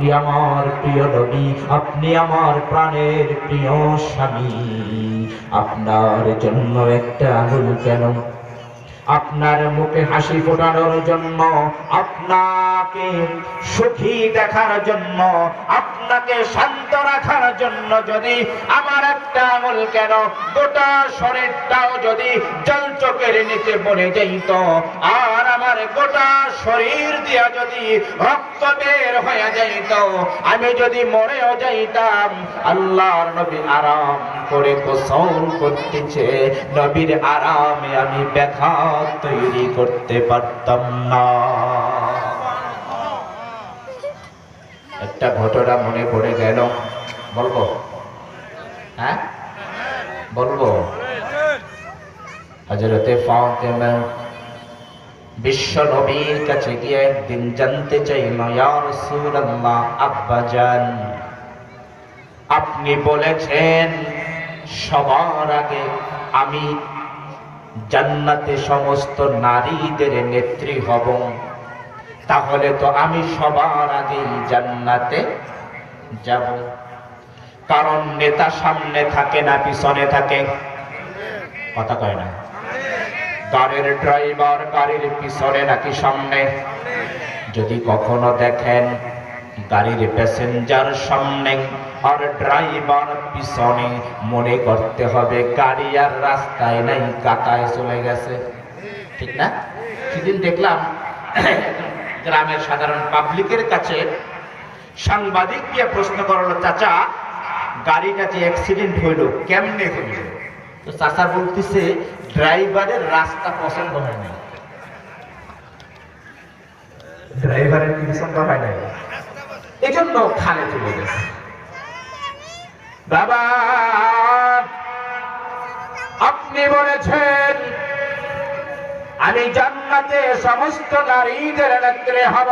আপনি আমার প্রিয় নবী, আপনি আমার প্রাণের প্রিয় স্বামী। আপনার জন্য একটা আঙুল কেন? আপনার মুখে হাসি ফোটানোর জন্য, আপনাকে সুখী দেখার জন্য, আপনাকে শান্ত রাখার জন্য যদি আমার একটা আমল কেন? গোটা শরীরটাও যদি জল চোখের নিচে পড়ে যাইত, আর আমার গোটা শরীর দিয়া যদি রক্ত বের যাইত। আমি যদি মরেও যাইতাম, আল্লাহর নবী আরাম করে গোসল করতেছে। নবীর আরামে আমি ব্যথা তৈরি করতে পারতাম না। একটা ঘটনা মনে পড়ে গেল। বলব? হ্যাঁ? বলব? হজরতে ফাতেমা বিশ্ব নবীর কাছে গিয়ে একদিন জানতে চাইল, ইয়া রাসূলুল্লাহ, আব্বা আপনি বলেছেন সবার আগে আমি জান্নাতে সমস্ত নারীদের নেত্রী হব। তাহলে তো আমি সবার আগেই জান্নাতে যাব। কারণ নেতা সামনে থাকে না, পিছনে থাকে। কথা কয় না। গাড়ির ড্রাইভার গাড়ির পিছনে নাকি সামনে? যদি কখনো দেখেন গাড়ির প্যাসেঞ্জার সামনে, আর ড্রাইভার পিছনে, মনে করতে হবে গাড়ি আর রাস্তায় নাই কাটায় চলে গেছে। ঠিক না? সেদিন দেখলাম গ্রামের সাধারণ পাবলিকের কাছে সাংবাদিক গিয়ে প্রশ্ন করল, চাচা, গাড়িটা যে অ্যাক্সিডেন্ট হইল, কেমনে হইল? তো চাচা বলতেছে, ড্রাইভারের রাস্তা পছন্দ হয় না ড্রাইভারের পছন্দ হয় নাই? এই জন্য খালে চলে গেছে। বাবা, আপনি বলেছেন, আমি জান্নাতে সমস্ত নারীদের নেত্রে হব।